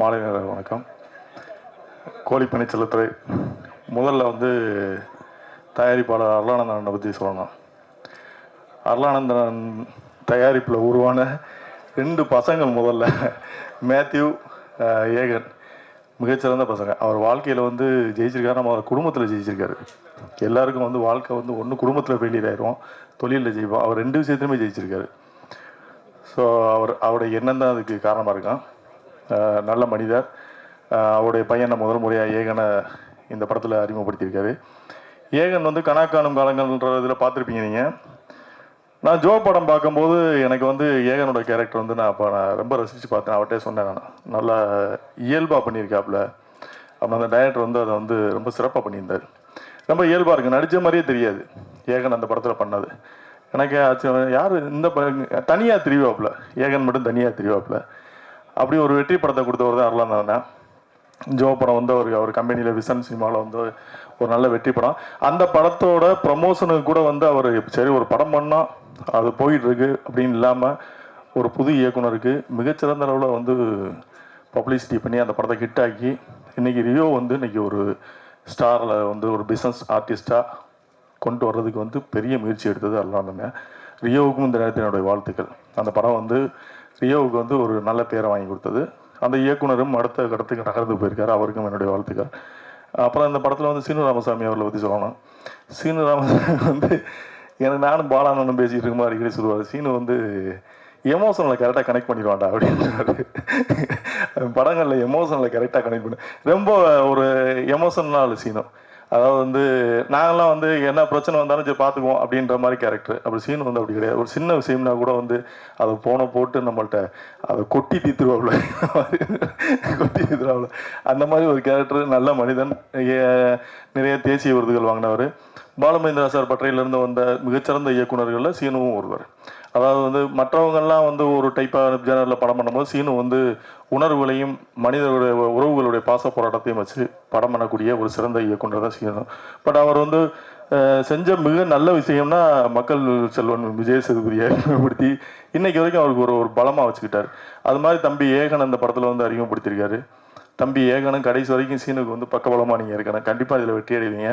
மாலை நேர வணக்கம். கோழிப்பனை செல்லத்துறை முதல்ல வந்து தயாரிப்பாளர் அருளானந்தனை பற்றி சொல்லணும். அருளானந்தன் தயாரிப்பில் உருவான ரெண்டு பசங்கள் முதல்ல. மேத்யூ ஏகன். மிகச்சிறந்த பசங்க. அவர் வாழ்க்கையில் வந்து ஜெயிச்சிருக்காரு. நம்ம அவர் குடும்பத்தில் ஜெயிச்சிருக்காரு. எல்லாருக்கும் வந்து வாழ்க்கை வந்து ஒன்று குடும்பத்தில் ஃபெயிலியர் ஆயிரும் தொழிலில் ஜெயிப்போம். அவர் ரெண்டு விஷயத்துலையுமே ஜெயிச்சிருக்காரு. ஸோ அவர் அவருடைய எண்ணம் தான் அதுக்கு காரணமாக இருக்கான் நல்ல மனிதர். அவருடைய பையனை முதல் முறையாக ஏகனை இந்த படத்தில் அறிமுகப்படுத்தியிருக்காரு. ஏகன் வந்து கணக்கானும் காணும் காலங்கள்ன்ற இதில் பார்த்துருப்பீங்க நீங்கள் நான் ஜோ படம் பார்க்கும்போது எனக்கு வந்து ஏகனோட கேரக்டர் வந்து நான் அப்போ நான் ரொம்ப ரசித்து பார்த்தேன். அவர்கிட்ட சொன்னேன் நான். நல்லா இயல்பாக பண்ணியிருக்காப்புல. அப்புறம் அந்த டைரக்டர் வந்து அதை வந்து ரொம்ப சிறப்பாக பண்ணியிருந்தார். ரொம்ப இயல்பாக இருக்குது நடித்த மாதிரியே தெரியாது. ஏகன் அந்த படத்தில் பண்ணது. எனக்கு ஆச்சு யார் இந்த தனியாக திரிவாப்புல. ஏகன் மட்டும் தனியாக திரிவாப்புல. அப்படி ஒரு வெற்றி படத்தை கொடுத்தவர் தான் அருளாந்தானே ஜோ படம் வந்து அவர் அவர் கம்பெனியில் விசன் சினிமாவில் வந்து ஒரு நல்ல வெற்றி படம். அந்த படத்தோட ப்ரமோஷனுக்கு கூட வந்து அவர் சரி ஒரு படம் பண்ணால் அது போயிட்டு இருக்கு அப்படின்னு இல்லாமல் ஒரு புது இயக்குனருக்கு மிகச்சிறந்த அளவில் வந்து பப்ளிசிட்டி பண்ணி அந்த படத்தை ஹிட் ஆக்கி இன்றைக்கி ரியோ வந்து இன்றைக்கி ஒரு ஸ்டாரில் வந்து ஒரு பிஸ்னஸ் ஆர்டிஸ்ட்டாக கொண்டு வர்றதுக்கு வந்து பெரிய முயற்சி எடுத்தது அல்லாந்தங்க ரியோவுக்கும் இந்த நேரத்தில் என்னுடைய வாழ்த்துக்கள். அந்த படம் வந்து ரியோவுக்கு வந்து ஒரு நல்ல பேரை வாங்கி கொடுத்தது. அந்த இயக்குனரும் அடுத்த கடத்துக்கு நகர்ந்து போயிருக்காரு. அவருக்கும் என்னுடைய வாழ்த்துக்கள். அப்புறம் இந்த படத்தில் வந்து சீனு ராமசாமி அவர்களை பற்றி சொல்லணும். சீனு ராமசாமி வந்து எனக்கு நானும் பாலானனும் பேசிகிட்டு இருக்கும்போது அடிக்கடி சொல்லுவார் சீனு வந்து எமோஷனில் கரெக்டாக கனெக்ட் பண்ணிடுவாண்டா அப்படின்றாரு. படங்களில் எமோஷனில் கரெக்டாக கனெக்ட் பண்ணி. ரொம்ப ஒரு எமோஷனல் சீனும் அதாவது வந்து நாங்களாம் வந்து என்ன பிரச்சனை வந்தாலும் சரி பார்த்துக்குவோம் அப்படின்ற மாதிரி கேரக்டர் அப்படி சீன் வந்து அப்படி கிடையாது. ஒரு சின்ன விஷயம்னா கூட வந்து அதை போன போட்டு நம்மள்ட்ட அதை கொட்டி தீத்துருவாப்புல கொட்டி தீத்துருவாப்புல அந்த மாதிரி ஒரு கேரக்டர் நல்ல மனிதன். நிறைய தேசிய விருதுகள் வாங்கினவர். பாலமகேந்திரா சார் பற்றையிலிருந்து வந்த மிகச்சிறந்த இயக்குனர்களில் சீனுவும் ஒருவர். அதாவது வந்து மற்றவங்கெல்லாம் வந்து ஒரு டைப்பாக ஜேனரில் படம் பண்ணும்போது சீனு வந்து உணர்வுகளையும் மனிதர்களுடைய உறவுகளுடைய பாச போராட்டத்தையும் வச்சு படம் பண்ணக்கூடிய ஒரு சிறந்த இயக்குனர் தான் சீனு. பட் அவர் வந்து செஞ்ச மிக நல்ல விஷயம்னா மக்கள் செல்வன் விஜய் சேதுபதியை அறிமுகப்படுத்தி இன்னைக்கு வரைக்கும் அவருக்கு ஒரு ஒரு பலமாக வச்சுக்கிட்டார். அது மாதிரி தம்பி ஏகன் அந்த படத்தில் வந்து அறிமுகப்படுத்தியிருக்காரு. தம்பி ஏகனும் கடைசி வரைக்கும் சீனுக்கு வந்து பக்கபலமாக நீங்கள் இருக்கணும். கண்டிப்பாக இதில் வெற்றி அடைவீங்க.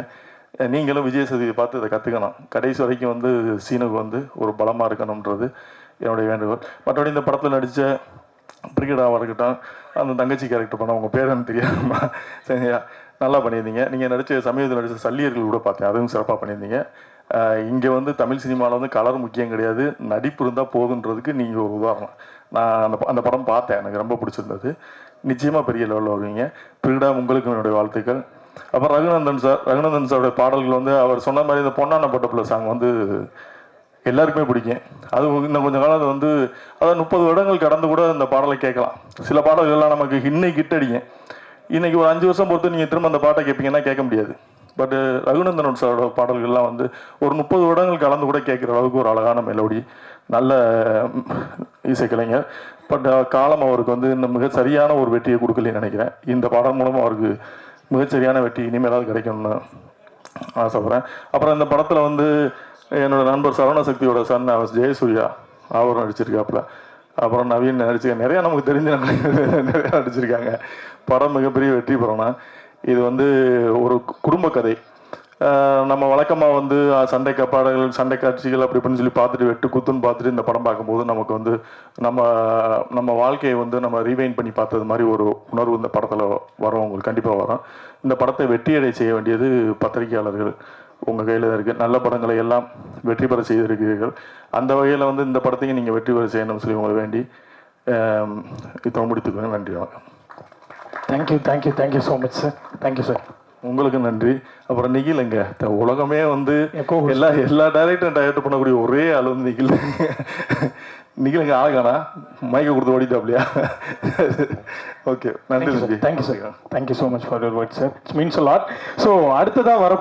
நீங்களும் விஜய் சேதுவை பார்த்து இதை கற்றுக்கணும் கடைசி வரைக்கும் வந்து சீனுக்கு வந்து ஒரு பலமாக இருக்கணுன்றது என்னுடைய வேண்டுகோள். மற்றபடி இந்த படத்தில் நடித்த பிரிகடாவாக இருக்கட்டும் அந்த தங்கச்சி கேரக்டர் பண்ண உங்கள் பேர் எனக்கு சரியா? நல்லா பண்ணியிருந்தீங்க. நீங்கள் நடித்த சமீபத்தில் நடித்த சல்லியர்கள் கூட பார்த்தேன். அதுவும் சிறப்பாக பண்ணியிருந்தீங்க. இங்கே வந்து தமிழ் சினிமாவில் வந்து கலர் முக்கியம் கிடையாது. நடிப்பு இருந்தால் போதுன்றதுக்கு நீங்கள் ஒரு உதாரணம். நான் அந்த ப- அந்த படம் பார்த்தேன். எனக்கு ரொம்ப பிடிச்சிருந்தது. நிச்சயமாக பெரிய லெவலில் வருவீங்க. பிரிகடா உங்களுக்கு என்னுடைய வாழ்த்துக்கள். அப்புறம் ரகுநந்தன் சார் ரகுநந்தன் சாரோட பாடல்கள் வந்து அவர் சொன்ன மாதிரி இந்த பொன்னான பட்டப்புல சாங் வந்து எல்லாருக்குமே பிடிக்கும். அது இன்னும் கொஞ்சம் காலம் அது வந்து அதாவது முப்பது வருடங்கள் கடந்து கூட இந்த பாடலை கேட்கலாம். சில பாடல்கள்லாம் நமக்கு இன்னைக்கு ஹிட் அடிக்கும். இன்னைக்கு ஒரு அஞ்சு வருஷம் பொறுத்து நீங்கள் திரும்ப அந்த பாட்டை கேட்பீங்கன்னா கேட்க முடியாது. பட் ரகுநந்தன் சாரோட பாடல்கள்லாம் வந்து ஒரு முப்பது வருடங்கள் கலந்து கூட கேட்குற அளவுக்கு ஒரு அழகான மெலோடி நல்ல இசைக்கலைஞர். பட் காலம் அவருக்கு வந்து இன்னும் மிக சரியான ஒரு வெற்றியை கொடுக்கலன்னு நினைக்கிறேன். இந்த பாடல் மூலமாக அவருக்கு மிகச்சரியான வெற்றி இனிமேலாவது கிடைக்கும்னு ஆசைப்படுறேன் அப்புறம் இந்த படத்தில் வந்து என்னோட நண்பர் சரவண சக்தியோட சன் அவர் ஜெயசூர்யா அவரும் நடிச்சிருக்காப்புல. அப்புறம் நவீன் நடிச்சிருக்க நிறையா நமக்கு தெரிஞ்ச நிறையா நடிச்சிருக்காங்க. படம் மிகப்பெரிய வெற்றி பெறணும் இது வந்து ஒரு குடும்ப கதை. நம்ம வழக்கமாக வந்து சண்டைக்க சண்டை காப்பாடுகள் சண்டை காட்சிகள் அப்படி இப்படின்னு சொல்லி பார்த்துட்டு வெட்டு குத்துன்னு பார்த்துட்டு இந்த படம் பார்க்கும்போது நமக்கு வந்து நம்ம நம்ம வாழ்க்கையை வந்து நம்ம ரீவைன் பண்ணி பார்த்தது மாதிரி ஒரு உணர்வு இந்த படத்தில் வரும். உங்களுக்கு கண்டிப்பாக வரும். இந்த படத்தை வெற்றியடை செய்ய வேண்டியது பத்திரிகையாளர்கள். உங்கள் கையில் தான் இருக்குது நல்ல படங்களை எல்லாம் வெற்றி பெற செய்திருக்கிறீர்கள். அந்த வகையில் வந்து இந்த படத்தையும் நீங்கள் வெற்றி பெற செய்யணும்னு சொல்லி உங்களை வேண்டி ஆம், முடித்துக்கோங்க நன்றி. வணக்கம் thank you thank you thank you so much sir thank you sir உங்களுக்கு நன்றி. அப்புறம் நிகில் எங்க? உலகமே வந்து. எல்லா எல்லா டைரக்டரும் டைரக்ட் பண்ணக்கூடிய ஒரே ஆள் வந்து நிகில். நிகில் எங்க ஆகானா மைக்க கொடுத்து ஓடிட்டாப்லையா? ஓகே நன்றி தம்பி. Thank you sir thank you so much for your word sir it's means lot so அடுத்ததாக வர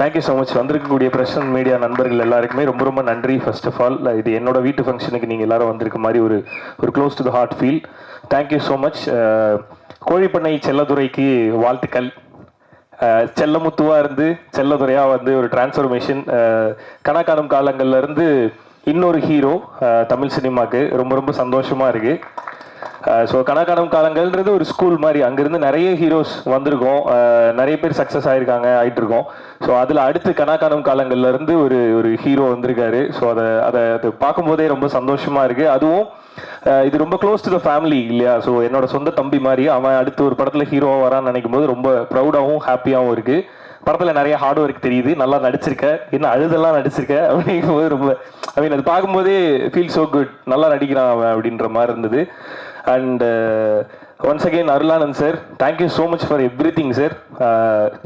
தேங்க்யூ ஸோ மச் வந்திருக்கக்கூடிய அண்ட் மீடியா நண்பர்கள் எல்லாருக்குமே ரொம்ப ரொம்ப நன்றி ஃபர்ஸ்ட் ஆஃப் ஆல் இது என்னோட வீட்டு ஃபங்க்ஷனுக்கு நீங்கள் எல்லாரும் வந்திருக்க மாதிரி ஒரு ஒரு close to the heart feel thank you so much Kozhipannai செல்லதுரைக்கு வாழ்த்துக்கள். செல்லமுத்துவாக செல்லமுத்துவா இருந்து செல்லதுரையா வந்து ஒரு டிரான்ஸ்ஃபர்மேஷன் கணக்காணும் காலங்கள்ல இருந்து இன்னொரு ஹீரோ தமிழ் சினிமாக்கு. ரொம்ப ரொம்ப சந்தோஷமா இருக்கு. ஸோ கணக்கானம் காலங்கள்ன்றது ஒரு ஸ்கூல் மாதிரி. அங்கேருந்து நிறைய ஹீரோஸ் வந்திருக்கோம். நிறைய பேர் சக்ஸஸ் ஆயிருக்காங்க ஆயிட்டு இருக்கோம் ஸோ அதில் அடுத்து கணக்கானம் காலங்கள்ல இருந்து ஒரு ஒரு ஹீரோ வந்திருக்காரு. ஸோ அதை அதை பார்க்கும்போதே ரொம்ப சந்தோஷமா இருக்கு. அதுவும் இது ரொம்ப க்ளோஸ் டு த ஃபேமிலி இல்லையா? ஸோ என்னோட சொந்த தம்பி மாதிரி அவன் அடுத்து ஒரு படத்தில் ஹீரோவாக வரான்னு நினைக்கும் போது ரொம்ப ப்ரௌடாகவும் ஹாப்பியாகவும் இருக்கு. படத்தில் நிறைய ஹார்ட் ஒர்க் தெரியுது. நல்லா நடிச்சிருக்க. என்ன அழுதெல்லாம் நடிச்சிருக்க? அப்படிங்கும்போது ரொம்ப ஐ மீன் அது பார்க்கும்போதே ஃபீல் ஸோ குட் நல்லா நடிக்கிறான் அவன் அப்படின்ற மாதிரி இருந்தது. And once again Arulanand sir thank you so much for everything sir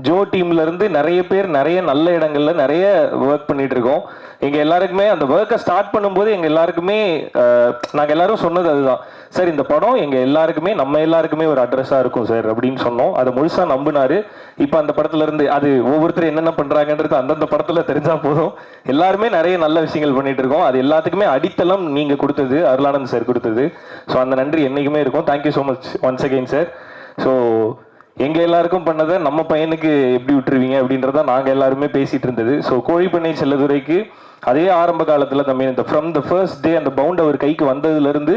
Joe டீம்லேருந்து நிறைய பேர் நிறைய நல்ல இடங்களில் நிறைய ஒர்க் பண்ணிட்டு இருக்கோம் எங்கள் எல்லாருக்குமே அந்த ஒர்க்கை ஸ்டார்ட் பண்ணும்போது எங்கள் எல்லாருக்குமே uh, நாங்கள் எல்லாரும் சொன்னது அதுதான். சார் இந்த படம் எங்கள் எல்லாருக்குமே நம்ம எல்லாருக்குமே ஒரு அட்ரஸாக இருக்கும் சார் அப்படின்னு சொன்னோம். அதை முழுசாக நம்பினார். இப்போ அந்த படத்துலேருந்து அது ஒவ்வொருத்தரும் என்னென்ன பண்ணுறாங்கன்றது அந்தந்த படத்தில் தெரிஞ்சால் போதும். எல்லாருமே நிறைய நல்ல விஷயங்கள் பண்ணிட்டு இருக்கோம் அது எல்லாத்துக்குமே அடித்தளம் நீங்கள் கொடுத்தது அருளானந்த் சார் கொடுத்தது. ஸோ அந்த நன்றி. என்றைக்குமே இருக்கும். Thank you so much once again sir so எங்கள் எல்லாருக்கும் பண்ணதை நம்ம பையனுக்கு எப்படி விட்டுருவீங்க அப்படின்றத நாங்கள் எல்லாருமே பேசிகிட்டு இருந்தது. ஸோ கோழிப்பண்ணை செல்லதுரைக்கு அதே ஆரம்ப காலத்தில் தம்பி இந்த ஃப்ரம் த ஃபர்ஸ்ட் டே அந்த பவுண்ட் அவர் கைக்கு வந்ததுலேருந்து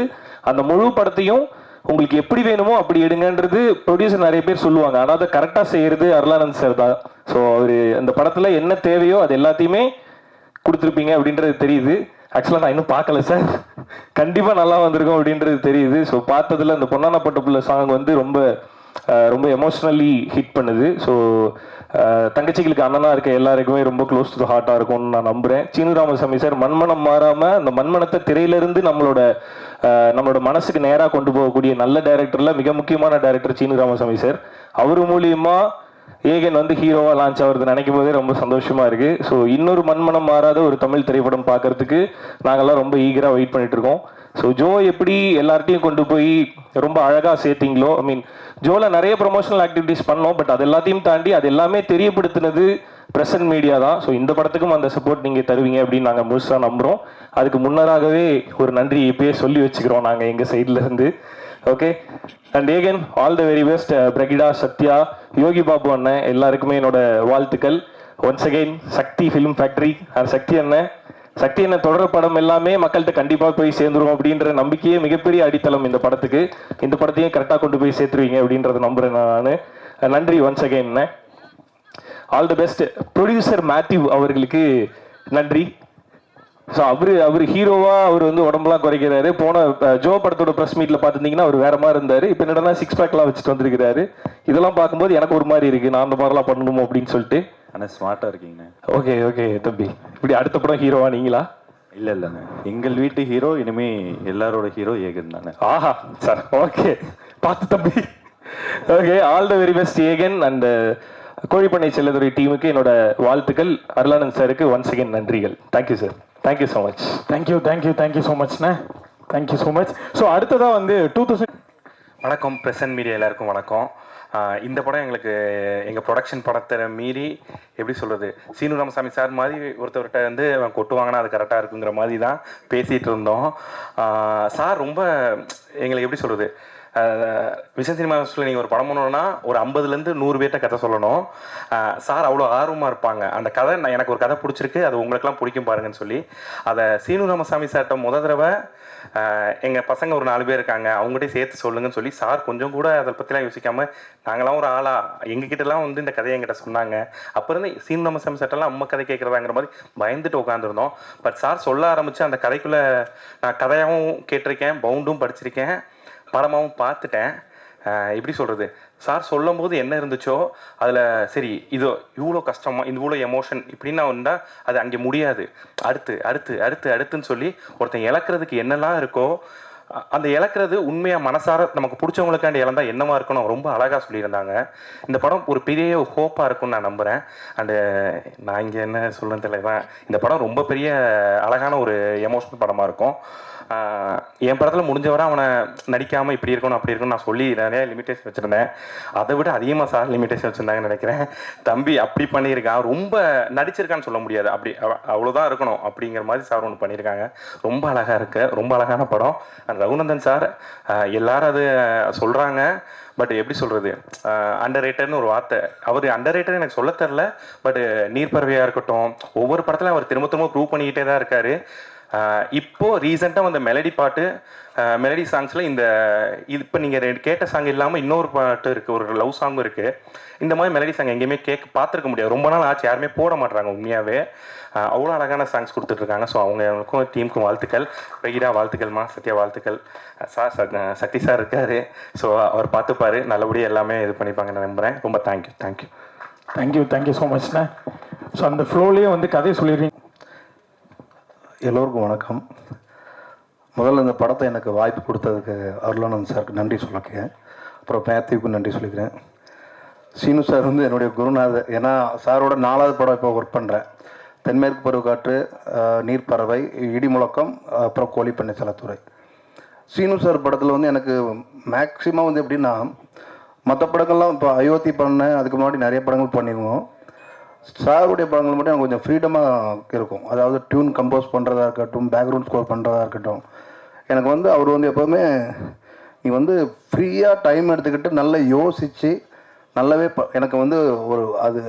அந்த முழு படத்தையும் உங்களுக்கு எப்படி வேணுமோ அப்படி எடுங்கன்றது ப்ரொடியூசர் நிறைய பேர் சொல்லுவாங்க. ஆனால் அதை கரெக்டாக செய்கிறது அருளானந்த் சார் தான். ஸோ அவர் அந்த படத்தில் என்ன தேவையோ அது எல்லாத்தையுமே கொடுத்துருப்பீங்க அப்படின்றது தெரியுது. ஆக்சுவலாக நான் இன்னும் பார்க்கல சார் கண்டிப்பாக நல்லா வந்திருக்கும் அப்படின்றது தெரியுது. ஸோ பார்த்ததுல அந்த பொன்னான பட்டப்புள்ள சாங் வந்து ரொம்ப ரொம்ப எமோஷ்னலி ஹிட் பண்ணுது. ஸோ தங்கச்சிகளுக்கு அண்ணனா இருக்க எல்லாருக்குமே ரொம்ப க்ளோஸ் டு ஹார்ட்டாக இருக்கும்னு நான் நம்புறேன். சீனு ராமசாமி சார் மண்மனம் மாறாம அந்த மண்மனத்தை திரையிலிருந்து நம்மளோட நம்மளோட மனசுக்கு நேராக கொண்டு போகக்கூடிய நல்ல டைரக்டர்ல மிக முக்கியமான டைரக்டர் சீனு ராமசாமி சார் அவர் மூலியமா ஏகன் வந்து ஹீரோவா லான்ச் ஆகுறது நினைக்கும் போதே ரொம்ப சந்தோஷமா இருக்கு. ஸோ இன்னொரு மண்மனம் மாறாத ஒரு தமிழ் திரைப்படம் பார்க்கறதுக்கு நாங்கெல்லாம் ரொம்ப ஈகரா வெயிட் பண்ணிட்டு இருக்கோம். ஸோ ஜோ எப்படி எல்லார்ட்டையும் கொண்டு போய் ரொம்ப அழகா சேர்த்தீங்களோ ஐ மீன் ஜோல நிறைய ப்ரொமோஷனல் ஆக்டிவிட்டிஸ் பண்ணோம் பட் அது எல்லாத்தையும் தாண்டி அது எல்லாமே தெரியப்படுத்தினது பிரசன்ட் மீடியா தான். ஸோ இந்த படத்துக்கும் அந்த சப்போர்ட் நீங்க தருவீங்க அப்படின்னு நாங்கள் முழுசா நம்புறோம். அதுக்கு முன்னராகவே ஒரு நன்றி இப்பயே சொல்லி வச்சுக்கிறோம் நாங்கள் எங்கள் சைட்ல இருந்து. Okay and Aegan all the very best Brigida Sathya Yogi Babu அண்ணன் எல்லாருக்குமே என்னோட வாழ்த்துக்கள். Once again Sakthi film factory and Sakthi அண்ணன். சக்தி அண்ணன் தொடர் படம் எல்லாமே மக்கள்கிட்ட கண்டிப்பாக போய் சேர்ந்துரும் அப்படின்ற நம்பிக்கையே மிகப்பெரிய அடித்தளம் இந்த படத்துக்கு. இந்த படத்தையும் கரெக்டாக கொண்டு போய் சேர்த்துருவீங்க அப்படின்றத நம்புறேன் நான். Uh, நன்றி once again all the best producer Matthew அவர்களுக்கு நன்றி. ஸோ அவரு அவர் ஹீரோவா அவர் வந்து உடம்பெல்லாம் குறைக்கிறாரு. போன ஜோ படத்தோட ப்ரெஸ் மீட்ல பார்த்துருந்தீங்கன்னா அவர் வேற மாதிரி இருந்தாரு. இப்போ என்னடா சிக்ஸ் பேக்லாம் வச்சுட்டு வந்திருக்கிறாரு. இதெல்லாம் பார்க்கும்போது எனக்கு ஒரு மாதிரி இருக்கு. நான் அந்த மாதிரிலாம் பண்ணணுமோ அப்படின்னு சொல்லிட்டு. ஆனால் ஸ்மார்ட்டாக இருக்கீங்கண்ணே. ஓகே ஓகே தம்பி. இப்படி அடுத்த படம் ஹீரோவா நீங்களா? இல்லை இல்லைண்ணே. எங்கள் வீட்டு ஹீரோ இனிமே எல்லாரோட ஹீரோ ஏகன் தானே ஆஹா சார் ஓகே பார்த்து தம்பி. Okay all the very best Aegan. And Kozhipannai Chelladurai டீமுக்கு என்னோட வாழ்த்துக்கள். அருளானந்த் சாருக்கு ஒன்ஸ் அகைன் நன்றிகள். Thank you sir thank you so much thank you thank you thank you so மச்ண்ணே thank you so much so அடுத்ததாக வந்து two thousand வணக்கம் present media எல்லாருக்கும் வணக்கம். இந்த படம் எங்களுக்கு எங்கள் ப்ரொடக்ஷன் படத்தை மீறி எப்படி சொல்கிறது சீனு ராமசாமி சார் மாதிரி ஒருத்தவர்கிட்ட வந்து அவன் கொட்டுவாங்கன்னா அது கரெக்டாக இருக்குங்கிற மாதிரி தான் பேசிகிட்டு இருந்தோம். சார் ரொம்ப எங்களுக்கு எப்படி சொல்கிறது விஜய் சினிமா நீங்கள் ஒரு படம் பண்ணணும்னா ஒரு ஐம்பதுலேருந்து நூறு பேர்ட்ட கதை சொல்லணும். சார் அவ்வளோ ஆர்வமாக இருப்பாங்க. அந்த கதை நான் எனக்கு ஒரு கதை பிடிச்சிருக்கு. அது உங்களுக்கெல்லாம் பிடிக்கும் பாருங்கன்னு சொல்லி. அதை சீனு ராமசாமி சார்கிட்ட முத தடவை எங்கள் பசங்க ஒரு நாலு பேர் இருக்காங்க. அவங்ககிட்டயும் சேர்த்து சொல்லுங்கன்னு சொல்லி சார் கொஞ்சம் கூட அதை பற்றிலாம் யோசிக்காமல் நாங்களாம் ஒரு ஆளா? எங்ககிட்டலாம் வந்து இந்த கதையை என்கிட்ட சொன்னாங்க. அப்போ இருந்து சீனு ராமசாமி சார்ட்டெல்லாம் அம்மா கதை கேட்குறதாங்கிற மாதிரி பயந்துட்டு உட்காந்துருந்தோம் பட் சார் சொல்ல ஆரம்பித்து அந்த கதைக்குள்ளே நான் கதையாகவும் கேட்டிருக்கேன் பவுண்டும் படிச்சிருக்கேன். படமாகவும் பார்த்துட்டேன். எப்படி சொல்கிறது சார் சொல்லும் போது என்ன இருந்துச்சோ அதில் சரி இதோ இவ்வளோ கஷ்டமா இவ்வளோ எமோஷன் இப்படின்னா வந்தால் அது அங்கே முடியாது. அடுத்து அடுத்து அடுத்து அடுத்துன்னு சொல்லி ஒருத்தன் இழக்கிறதுக்கு என்னெல்லாம் இருக்கோ அந்த இழக்கிறது உண்மையாக மனசார நமக்கு பிடிச்சவங்களுக்காண்டி இழந்தா என்னமா இருக்கணும் ரொம்ப அழகாக சொல்லியிருந்தாங்க. இந்த படம் ஒரு பெரிய ஹோப்பாக இருக்கும்னு நான் நம்புகிறேன் அண்டு நான் இங்கே என்ன சொல்லுன்னு தெரியல இந்த படம் ரொம்ப பெரிய அழகான ஒரு எமோஷனல் படமாக இருக்கும். என் படத்தில் முடிஞ்சவரை அவனை நடிக்காமல் இப்படி இருக்கணும் அப்படி இருக்கணும் நான் சொல்லி நிறைய லிமிட்டேஷன் வச்சுருந்தேன். அதை விட அதிகமாக சார் லிமிட்டேஷன் வச்சுருந்தாங்கன்னு நினைக்கிறேன். தம்பி அப்படி பண்ணியிருக்கான். ரொம்ப நடிச்சிருக்கான்னு சொல்ல முடியாது. அப்படி அவ்வளோதான் இருக்கணும் அப்படிங்கிற மாதிரி சார் ஒன்று பண்ணியிருக்காங்க. ரொம்ப அழகாக இருக்கு. ரொம்ப அழகான படம். And ரகுநந்தன் சார் எல்லாரும் அது சொல்கிறாங்க பட் எப்படி சொல்கிறது அண்டர் ரேட்டர்னு ஒரு வார்த்தை. அவர் அண்டர் ரேட்டர் எனக்கு சொல்ல தெரில பட் நீர்பறவையாக இருக்கட்டும் ஒவ்வொரு படத்துலையும் அவர் திரும்ப திரும்ப ப்ரூவ் பண்ணிக்கிட்டே தான் இருக்காரு. இப்போது இப்போ ரீசெண்டாக வந்த மெலடி பாட்டு மெலடி சாங்ஸில் இந்த இது இப்போ நீங்கள் ரெண்டு கேட்ட சாங் இல்லாமல் இன்னொரு பாட்டு இருக்குது ஒரு லவ் சாங்கும் இருக்குது இந்த மாதிரி மெலடி சாங் எங்கேயுமே கேட்க பார்த்துருக்க முடியாது. ரொம்ப நாள் ஆச்சு யாருமே போட மாட்டாங்க உண்மையாகவே அவ்வளோ அழகான சாங்ஸ் கொடுத்துட்ருக்காங்க. ஸோ அவங்களுக்கும் டீமுக்கும் வாழ்த்துக்கள். வெகிரா வாழ்த்துக்கள்மா சத்யா வாழ்த்துக்கள். சார் சக்தி சார் இருக்கார். ஸோ அவர் பார்த்துப்பார். நல்லபடியாக எல்லாமே இது பண்ணிப்பாங்கன்னு நம்புகிறேன் ரொம்ப thank you thank you thank you thank you so மச்ண்ணே so அந்த ஃப்ளோலேயே வந்து கதையை சொல்லிடுறீங்க. எல்லோருக்கும் வணக்கம். முதல்ல இந்த படத்தை எனக்கு வாய்ப்பு கொடுத்ததுக்கு அருளானந்த் சாருக்கு நன்றி சொல்லிக்கிறேன் அப்புறம் மேத்யூக்கும் நன்றி சொல்லிக்கிறேன். சீனு சார் வந்து என்னுடைய குருநாதர் ஏன்னா சாரோட நாலாவது படம் இப்போ ஒர்க் பண்ணுறேன் தென்மேற்கு பருவக்காற்று நீர்ப்பறவை இடி முழக்கம் அப்புறம் கோழிப்பண்ணை சலத்துறை சீனு சார் படத்தில் வந்து எனக்கு மேக்சிமம் வந்து எப்படின்னா மற்ற படங்கள்லாம் இப்போ அயோத்தி பண்ணேன் அதுக்கு முன்னாடி நிறைய படங்கள் பண்ணியிருந்தோம் சாருடைய படங்கள் மட்டும் எனக்கு கொஞ்சம் ஃப்ரீடமாக இருக்கும். அதாவது டியூன் கம்போஸ் பண்ணுறதா இருக்கட்டும் பேக்ரவுண்ட் ஸ்கோர் பண்ணுறதா இருக்கட்டும். எனக்கு வந்து அவர் வந்து எப்போவுமே நீ வந்து ஃப்ரீயாக டைம் எடுத்துக்கிட்டு நல்லா யோசித்து நல்லாவே ப- எனக்கு வந்து ஒரு அது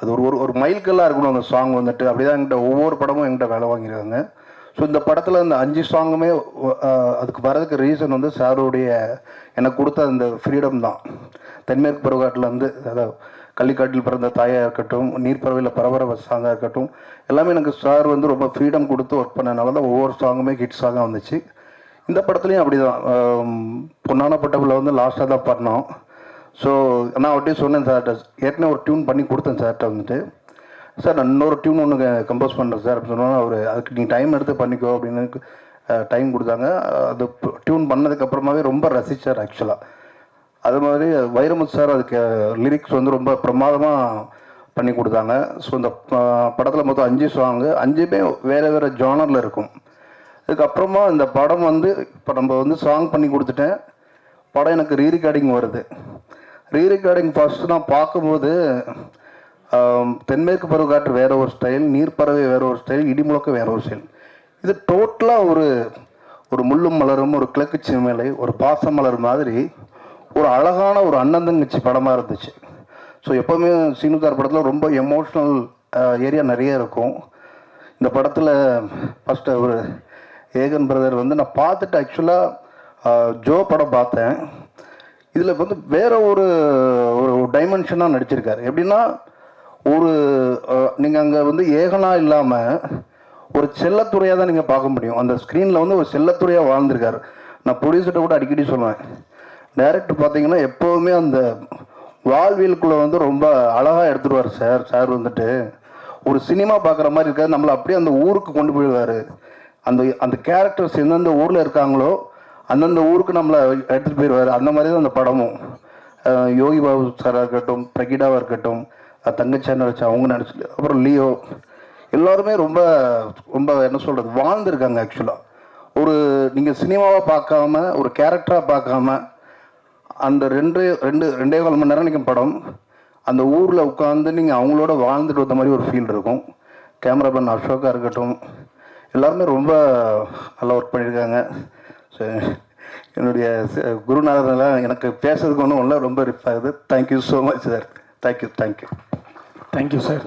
அது ஒரு ஒரு ஒரு மைல்கல்லாக இருக்கணும் அந்த சாங் வந்துட்டு. அப்படி தான் என்கிட்ட ஒவ்வொரு படமும் என்கிட்ட வேலை வாங்கியிருக்காங்க. ஸோ இந்த படத்தில் இந்த அஞ்சு சாங்குமே அதுக்கு வரதுக்கு ரீசன் வந்து சாருடைய எனக்கு கொடுத்த அந்த ஃப்ரீடம் தான். தென்மேற்கு புறக்காட்டில் வந்து அதாவது கள்ளிக்காட்டில் பிறந்த தாயாக இருக்கட்டும் நீர்ப்பறவையில் பரவர சாங்காக இருக்கட்டும் எல்லாமே எனக்கு சார் வந்து ரொம்ப ஃப்ரீடம் கொடுத்து ஒர்க் பண்ணனால தான் ஒவ்வொரு சாங்குமே ஹிட் சாங்காக வந்துச்சு. இந்த படத்துலையும் அப்படி தான் பொன்னான பட்டபில் வந்து லாஸ்ட்டாக தான் பண்ணோம் ஸோ நான் அவர்கிட்ட சொன்னேன் சார்கிட்ட ஏற்கனவே ஒரு டியூன் பண்ணி கொடுத்தேன் சார்கிட்ட வந்துட்டு. சார் நான் இன்னொரு டியூன் ஒன்று கம்போஸ் பண்ணுறேன் சார் அப்படின்னு சொன்னோன்னா அவர் அதுக்கு நீ டைம் எடுத்து பண்ணிக்கோ அப்படின்னு டைம் கொடுத்தாங்க. அது டியூன் பண்ணதுக்கப்புறமாவே ரொம்ப ரசித்தார் ஆக்சுவலாக அது மாதிரி வைரமுத்து சார் அதுக்கு லிரிக்ஸ் வந்து ரொம்ப பிரமாதமாக பண்ணி கொடுத்தாங்க. ஸோ இந்த படத்தில் மொத்தம் அஞ்சு சாங்கு அஞ்சுமே வேறு வேறு ஜானரில் இருக்கும். அதுக்கப்புறமா இந்த படம் வந்து இப்போ நம்ம வந்து சாங் பண்ணி கொடுத்துட்டேன். படம் எனக்கு ரீ ரெக்கார்டிங் வருது. ரீ ரெக்கார்டிங் ஃபஸ்ட்டு நான் பார்க்கும்போது தென்மேற்கு தென்மேற்கு பருவக்காற்று வேற ஒரு ஸ்டைல் நீர்ப்பறவை வேற ஒரு ஸ்டைல் இடிமுழக்கம் வேற ஒரு ஸ்டைல் இது டோட்டலாக ஒரு ஒரு முள்ளும் மலரும் ஒரு கிழக்கு சிமலை ஒரு பாசம் மாதிரி ஒரு அழகான ஒரு அண்ணன் தங்கச்சி படமாக இருந்துச்சு. ஸோ எப்போவுமே சீனுக்கார் படத்தில் ரொம்ப எமோஷ்னல் ஏரியா நிறைய இருக்கும். இந்த படத்தில் ஃபஸ்ட்டு ஒரு ஏகன் பிரதர் வந்து நான் பார்த்துட்டு ஆக்சுவலாக ஜோ படம் பார்த்தேன். இதில் வந்து வேற ஒரு ஒரு டைமென்ஷனாக நடிச்சிருக்காரு. எப்படின்னா ஒரு நீங்கள் அங்கே வந்து ஏகனா இல்லாமல் ஒரு செல்லத்துறையாக தான் நீங்கள் பார்க்க முடியும். அந்த ஸ்க்ரீனில் வந்து ஒரு செல்லத்துறையாக வாழ்ந்திருக்காரு. நான் ப்ரொடியூசர்கிட்ட கூட அடிக்கடி சொல்லுவேன். டைரக்டர் பார்த்தீங்கன்னா எப்போவுமே அந்த வாழ்வியலுக்குள்ளே வந்து ரொம்ப அழகாக எடுத்துருவார் சார். சார் வந்துட்டு ஒரு சினிமா பார்க்குற மாதிரி இருக்காது நம்மளை அப்படியே அந்த ஊருக்கு கொண்டு போயிடுவார். அந்த அந்த கேரக்டர்ஸ் எந்தெந்த ஊரில் இருக்காங்களோ அந்தந்த ஊருக்கு நம்மளை எடுத்துகிட்டு போயிடுவார். அந்த மாதிரி தான் அந்த படமும். யோகி பாபு சாராக இருக்கட்டும் பிரகிடாவாக இருக்கட்டும் அஹ் தங்கச்சி அவங்க நடிச்சு அப்புறம் லியோ. எல்லாருமே ரொம்ப ரொம்ப என்ன சொல்கிறது வாழ்ந்துருக்காங்க ஆக்சுவலாக ஒரு நீங்கள் சினிமாவை பார்க்காம ஒரு கேரக்டராக பார்க்காம அந்த ரெண்டு ரெண்டு ரெண்டே கால் மணி நேரம் நிற்கும் படம் அந்த ஊரில் உட்காந்து நீங்கள் அவங்களோட வாழ்ந்துட்டு வந்த மாதிரி ஒரு ஃபீல் இருக்கும். கேமராமேன் அசோகா இருக்கட்டும் எல்லாருமே ரொம்ப நல்லா ஒர்க் பண்ணியிருக்காங்க. ஸோ என்னுடைய குருநாதர்லாம் எனக்கு பேசுறதுக்கு ஒன்றும் ஒன்றும் ரொம்ப ரிப் ஆகுது. Thank you so much sir thank you thank you thank you sir